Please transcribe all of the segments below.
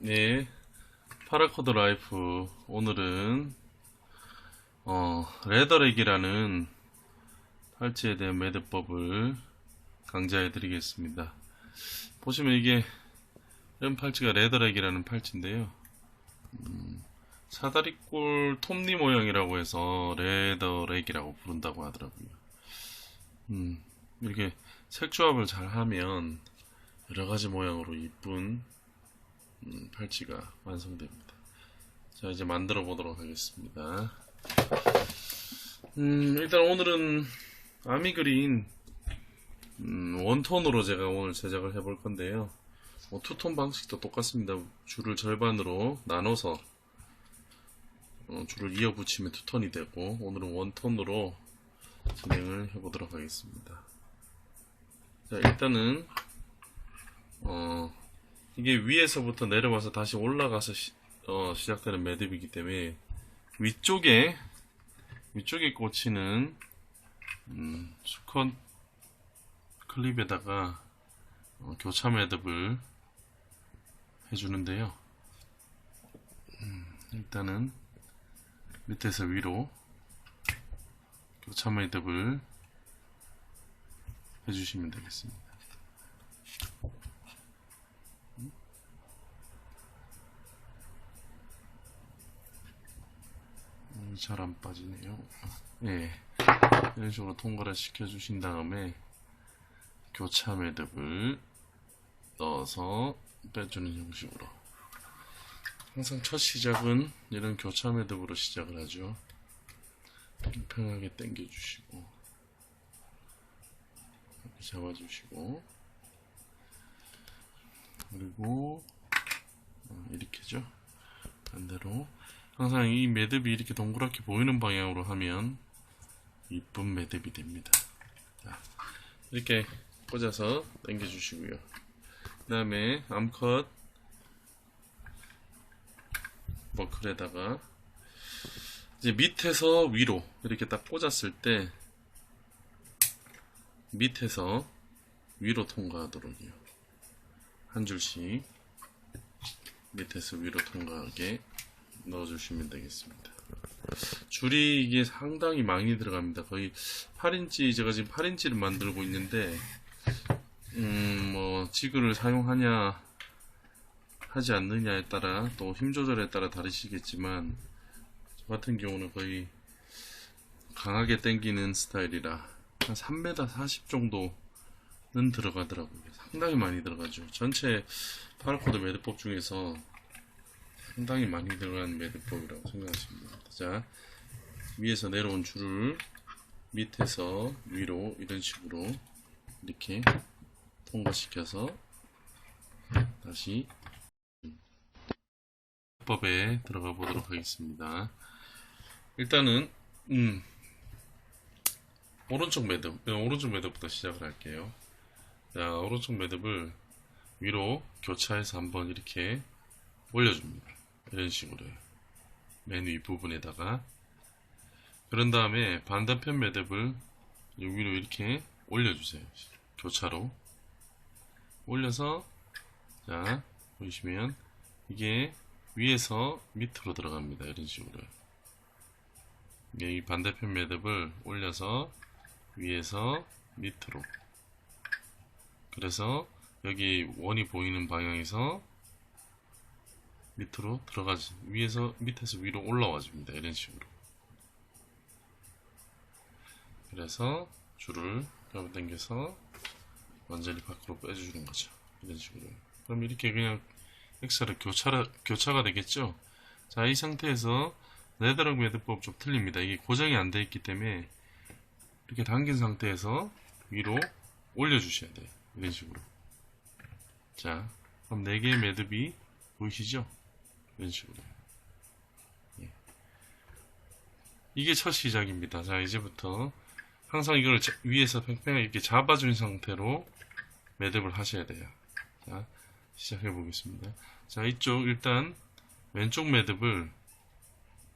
네, 파라코드 라이프 오늘은 어, 레더렉이라는 팔찌에 대한 매듭법을 강좌해 드리겠습니다. 보시면 이게 이런 팔찌가 레더렉이라는 팔찌인데요. 음, 사다리꼴 톱니 모양이라고 해서 레더렉이라고 부른다고 하더라고요. 음, 이렇게 색조합을 잘 하면 여러 가지 모양으로 이쁜 음, 팔찌가 완성됩니다. 자, 이제 만들어 보도록 하겠습니다. 음, 일단 오늘은 아미그린 음, 원톤으로 제가 오늘 제작을 해볼 건데요. 뭐 투톤 방식도 똑같습니다. 줄을 절반으로 나눠서 어, 줄을 이어 붙이면 투톤이 되고 오늘은 원톤으로 진행을 해보도록 하겠습니다. 자, 일단은 어, 이게 위에서부터 내려와서 다시 올라가서 시, 어, 시작되는 매듭이기 때문에 위쪽에 위쪽에 꽂히는 음, 수컷 클립에다가 어, 교차 매듭을 해주는데요. 음, 일단은 밑에서 위로 교차 매듭을 해주시면 되겠습니다. 잘 안 빠지네요. 예. 이런 식으로 통과를 시켜 주신 다음에 교차 매듭을 넣어서 빼주는 형식으로. 항상 첫 시작은 이런 교차 매듭으로 시작을 하죠. 편하게 당겨 주시고, 이렇게 잡아 주시고, 그리고 어, 이렇게죠. 반대로 항상 이 매듭이 이렇게 동그랗게 보이는 방향으로 하면 이쁜 매듭이 됩니다. 자, 이렇게 꽂아서 당겨주시고요. 그 다음에 암컷 버클에다가 이제 밑에서 위로 이렇게 딱 꽂았을 때 밑에서 위로 통과하도록요. 한 줄씩 밑에서 위로 통과하게 넣어주시면 되겠습니다. 줄이 이게 상당히 많이 들어갑니다. 거의 8인치, 제가 지금 8인치를 만들고 있는데, 음, 뭐, 지그를 사용하냐, 하지 않느냐에 따라, 또 힘 조절에 따라 다르시겠지만, 저 같은 경우는 거의 강하게 당기는 스타일이라, 한 3m 40 정도는 들어가더라고요. 상당히 많이 들어가죠. 전체 파라코드 매듭법 중에서 상당히 많이 들어간 매듭법이라고 생각하시면 됩니다. 자, 위에서 내려온 줄을 밑에서 위로 이런 식으로 이렇게 통과시켜서 다시 법에 들어가 보도록 하겠습니다. 일단은 음, 오른쪽 매듭, 네, 오른쪽 매듭부터 시작을 할게요. 자, 오른쪽 매듭을 위로 교차해서 한번 이렇게 올려줍니다. 이런 식으로요. 맨 윗부분에다가 그런 다음에 반대편 매듭을 여기로 이렇게 올려주세요. 교차로 올려서 자 보시면 이게 위에서 밑으로 들어갑니다. 이런 식으로 이 반대편 매듭을 올려서 위에서 밑으로 그래서 여기 원이 보이는 방향에서 밑으로 들어가지 위에서 밑에서 위로 올라와 줍니다. 이런 식으로. 그래서 줄을 잡아 당겨서 완전히 밖으로 빼주는 거죠. 이런 식으로. 그럼 이렇게 그냥 엑스를 교차, 교차가 되겠죠? 자 이 상태에서 네더락 매듭법 좀 틀립니다. 이게 고정이 안 되어 있기 때문에 이렇게 당긴 상태에서 위로 올려 주셔야 돼요. 이런 식으로. 자 그럼 4개의 매듭이 보이시죠 이런 식으로. 예. 이게 첫 시작입니다. 자, 이제부터 항상 이걸 자- 위에서 팽팽하게 이렇게 잡아준 상태로 매듭을 하셔야 돼요. 자, 시작해 보겠습니다. 자, 이쪽 일단 왼쪽 매듭을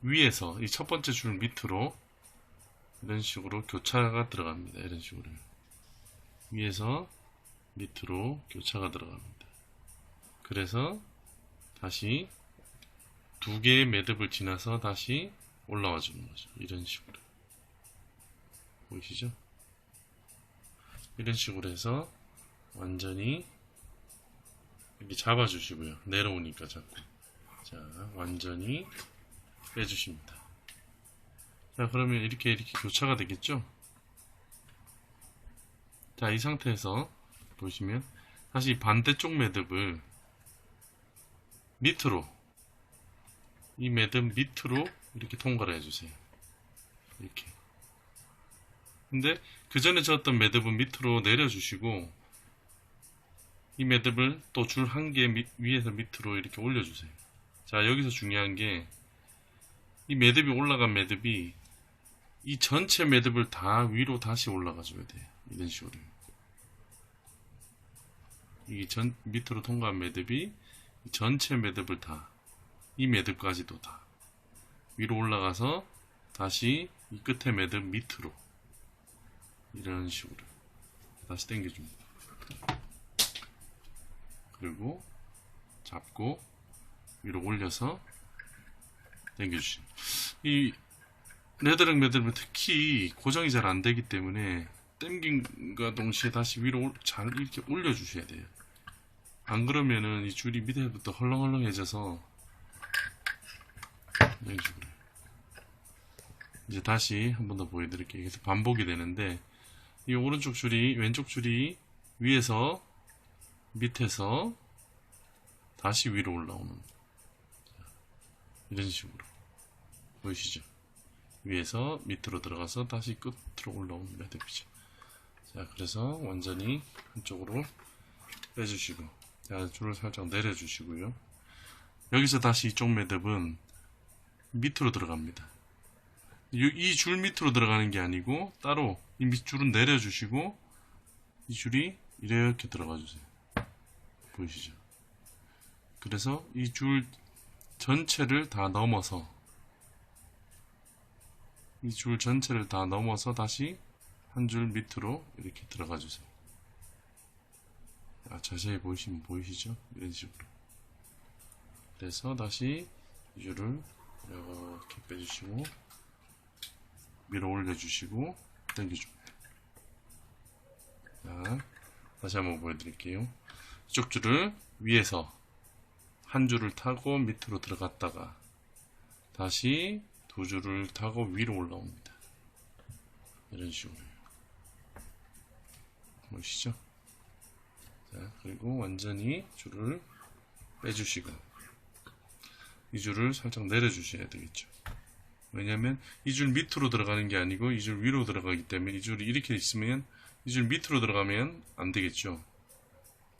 위에서 이 첫 번째 줄 밑으로 이런 식으로 교차가 들어갑니다. 이런 식으로. 위에서 밑으로 교차가 들어갑니다. 그래서 다시 두 개의 매듭을 지나서 다시 올라와 주는 거죠. 이런 식으로. 보이시죠? 이런 식으로 해서 완전히 이렇게 잡아주시고요. 내려오니까 자꾸. 자, 완전히 빼주십니다. 자, 그러면 이렇게 이렇게 교차가 되겠죠? 자, 이 상태에서 보시면 다시 반대쪽 매듭을 밑으로 이 매듭 밑으로 이렇게 통과를 해주세요. 이렇게. 근데 그 전에 졌던 매듭은 밑으로 내려주시고 이 매듭을 또 줄 한 개 위에서 밑으로 이렇게 올려주세요. 자 여기서 중요한 게 이 매듭이 올라간 매듭이 이 전체 매듭을 다 위로 다시 올라가 줘야 돼요. 이런 식으로. 이게 전 밑으로 통과한 매듭이 이 전체 매듭을 다 이 매듭까지도 다 위로 올라가서 다시 이 끝에 매듭 밑으로 이런 식으로 다시 당겨줍니다. 그리고 잡고 위로 올려서 당겨주십니다. 이 레드락 매듭은 특히 고정이 잘 안 되기 때문에 당김과 동시에 다시 위로 올- 잘 이렇게 올려주셔야 돼요. 안 그러면은 이 줄이 밑에부터 헐렁헐렁해져서 이런 식으로 이제 다시 한 번 더 보여드릴게요. 계속 반복이 되는데 이 오른쪽 줄이 왼쪽 줄이 위에서 밑에서 다시 위로 올라오는 이런 식으로 보이시죠? 위에서 밑으로 들어가서 다시 끝으로 올라오는 매듭이죠. 자, 그래서 완전히 한쪽으로 빼주시고, 자, 줄을 살짝 내려주시고요. 여기서 다시 이쪽 매듭은 밑으로 들어갑니다. 이 줄 밑으로 들어가는 게 아니고 따로 이 밑줄은 내려주시고 이 줄이 이렇게 들어가 주세요. 보이시죠? 그래서 이 줄 전체를 다 넘어서 이 줄 전체를 다 넘어서 다시 한 줄 밑으로 이렇게 들어가 주세요. 아, 자세히 보시면 보이시죠? 이런 식으로. 그래서 다시 이 줄을 이렇게 빼주시고 위로 올려주시고 당겨줍니다. 자, 다시 한번 보여드릴게요. 이쪽 줄을 위에서 한 줄을 타고 밑으로 들어갔다가 다시 두 줄을 타고 위로 올라옵니다. 이런 식으로요. 보이시죠? 자, 그리고 완전히 줄을 빼주시고 이 줄을 살짝 내려주셔야 되겠죠. 왜냐면 이 줄 밑으로 들어가는 게 아니고 이 줄 위로 들어가기 때문에 이 줄이 이렇게 있으면 이 줄 밑으로 들어가면 안 되겠죠.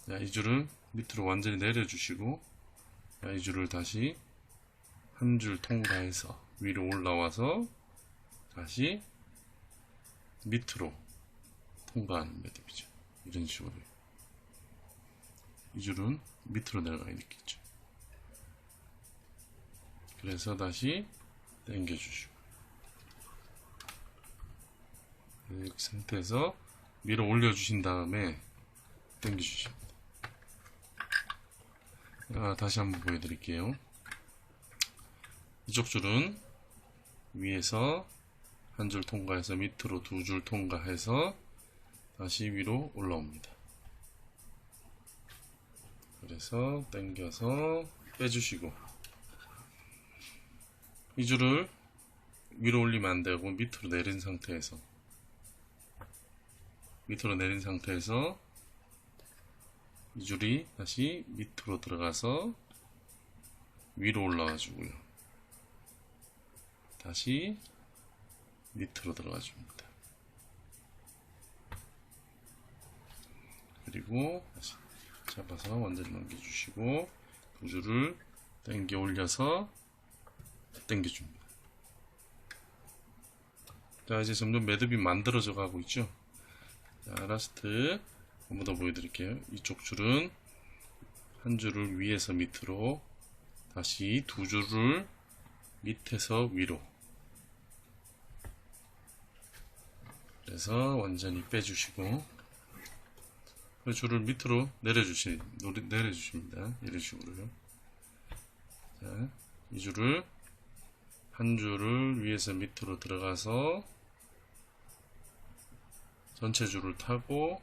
자, 이 줄을 밑으로 완전히 내려주시고 자, 이 줄을 다시 한 줄 통과해서 위로 올라와서 다시 밑으로 통과하는 매듭이죠. 이런 식으로 이 줄은 밑으로 내려가 있겠죠. 그래서 다시 당겨주시고 이 상태에서 위로 올려주신 다음에 당겨주십니다. 아, 다시 한번 보여드릴게요. 이쪽 줄은 위에서 한 줄 통과해서 밑으로 두 줄 통과해서 다시 위로 올라옵니다. 그래서 당겨서 빼주시고 이 줄을 위로 올리면 안 되고 밑으로 내린 상태에서 밑으로 내린 상태에서 이 줄이 다시 밑으로 들어가서 위로 올라와 주고요. 다시 밑으로 들어가 줍니다. 그리고 다시 잡아서 완전히 넘겨주시고 두 줄을 당겨 올려서 당겨줍니다. 자 이제 점점 매듭이 만들어져 가고 있죠. 자 라스트 한 번 더 보여드릴게요. 이쪽 줄은 한 줄을 위에서 밑으로 다시 두 줄을 밑에서 위로 그래서 완전히 빼주시고 그 줄을 밑으로 내려주시, 내려주십니다. 이런 식으로요. 자, 이 줄을 한 줄을 위에서 밑으로 들어가서 전체 줄을 타고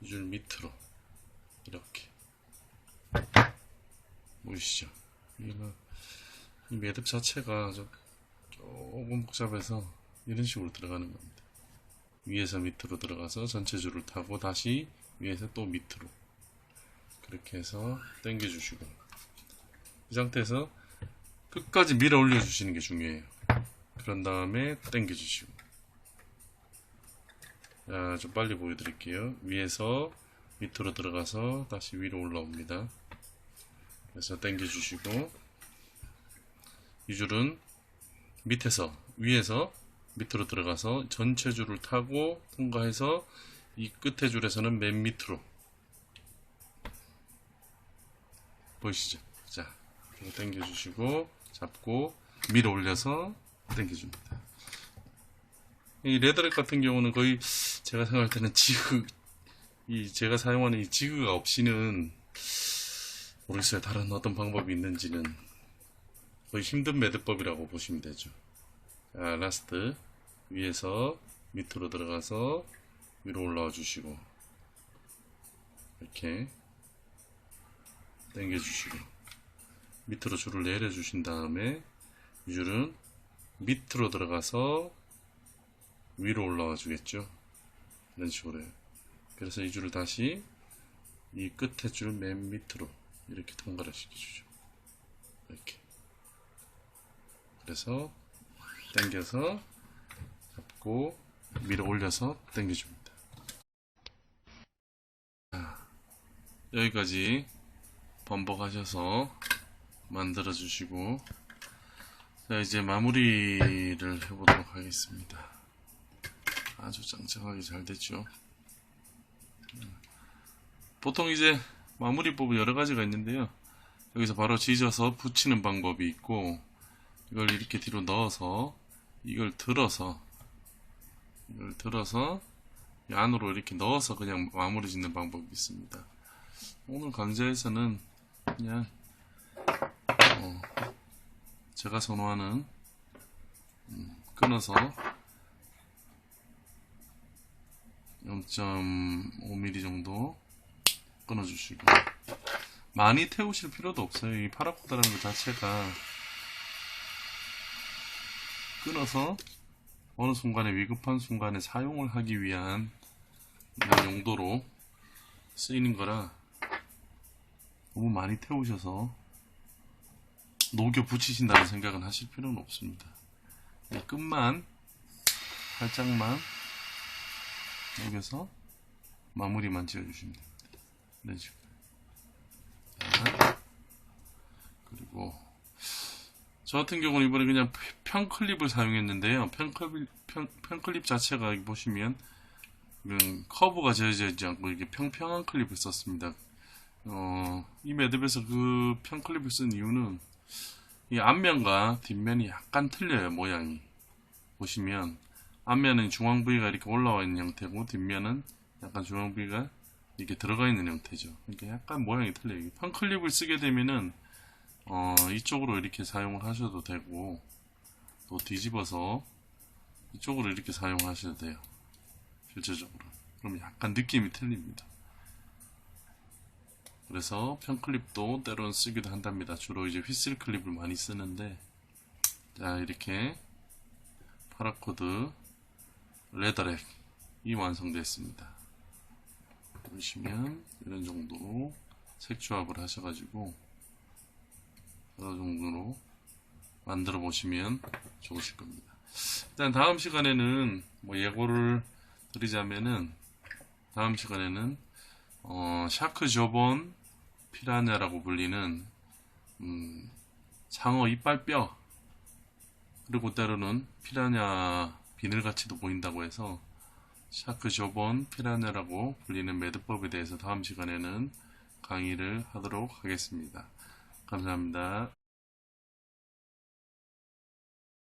이 줄 밑으로 이렇게 보이시죠? 이 매듭 자체가 좀 조금 복잡해서 이런 식으로 들어가는 겁니다. 위에서 밑으로 들어가서 전체 줄을 타고 다시 위에서 또 밑으로 그렇게 해서 당겨 주시고 이 상태에서 끝까지 밀어 올려 주시는 게 중요해요. 그런 다음에 당겨 주시고 자, 좀 빨리 보여드릴게요. 위에서 밑으로 들어가서 다시 위로 올라옵니다. 그래서 당겨 주시고 이 줄은 밑에서 위에서 밑으로 들어가서 전체 줄을 타고 통과해서 이 끝에 줄에서는 맨 밑으로 보이시죠? 자, 그리고 당겨 주시고 잡고 밀어 올려서 당겨 줍니다. 이 레더렉 같은 경우는 거의 제가 생각할 때는 지그 이 제가 사용하는 이 지그가 없이는 모르겠어요. 다른 어떤 방법이 있는지는 거의 힘든 매듭법이라고 보시면 되죠. 자, 라스트 위에서 밑으로 들어가서 위로 올라와 주시고 이렇게 당겨 주시고 밑으로 줄을 내려 주신 다음에 이 줄은 밑으로 들어가서 위로 올라와 주겠죠. 이런 식으로 해요. 그래서 이 줄을 다시 이 끝에 줄 맨 밑으로 이렇게 통과를 시켜주죠. 이렇게. 그래서 당겨서 잡고 밀어 올려서 당겨줍니다. 자, 여기까지 반복하셔서 만들어 주시고 자 이제 마무리를 해보도록 하겠습니다. 아주 짱짱하게 잘 됐죠. 보통 이제 마무리법은 여러 가지가 있는데요. 여기서 바로 지져서 붙이는 방법이 있고 이걸 이렇게 뒤로 넣어서 이걸 들어서 이걸 들어서 이 안으로 이렇게 넣어서 그냥 마무리 짓는 방법이 있습니다. 오늘 강좌에서는 그냥 어, 제가 선호하는 음, 끊어서 0.5mm 정도 끊어주시고 많이 태우실 필요도 없어요. 이 파라코다라는 것 자체가 끊어서 어느 순간에 위급한 순간에 사용을 하기 위한 용도로 쓰이는 거라 너무 많이 태우셔서 녹여 붙이신다는 생각은 하실 필요는 없습니다. 그냥 끝만 살짝만 녹여서 마무리만 지어주시면 됩니다. 식으로. 자, 그리고 저 같은 경우는 이번에 그냥 편클립을 사용했는데요. 편클립, 편, 편클립 자체가 보시면 음, 커브가 지어져 있지 않고 이렇게 평평한 클립을 썼습니다. 어, 이 매듭에서 그 편클립을 쓴 이유는 이 앞면과 뒷면이 약간 틀려요, 모양이. 보시면 앞면은 중앙 부위가 이렇게 올라와 있는 형태고 뒷면은 약간 중앙 부위가 이렇게 들어가 있는 형태죠. 그러니까 약간 모양이 틀려요. 편클립을 쓰게 되면은 어, 이쪽으로 이렇게 사용을 하셔도 되고 또 뒤집어서 이쪽으로 이렇게 사용하셔도 돼요. 실제적으로. 그럼 약간 느낌이 틀립니다. 그래서 편클립도 때로는 쓰기도 한답니다. 주로 이제 휘슬 클립을 많이 쓰는데 자 이렇게 파라코드 레더렉이 완성됐습니다. 보시면 이런 정도로 색 조합을 하셔가지고 어느 정도로 만들어 보시면 좋으실 겁니다. 일단 다음 시간에는 뭐 예고를 드리자면은 다음 시간에는 어, 샤크 조본 피라냐라고 불리는 음, 상어 이빨뼈 그리고 때로는 피라냐 비늘같이도 보인다고 해서 샤크 조본 피라냐라고 불리는 매듭법에 대해서 다음 시간에는 강의를 하도록 하겠습니다. 감사합니다.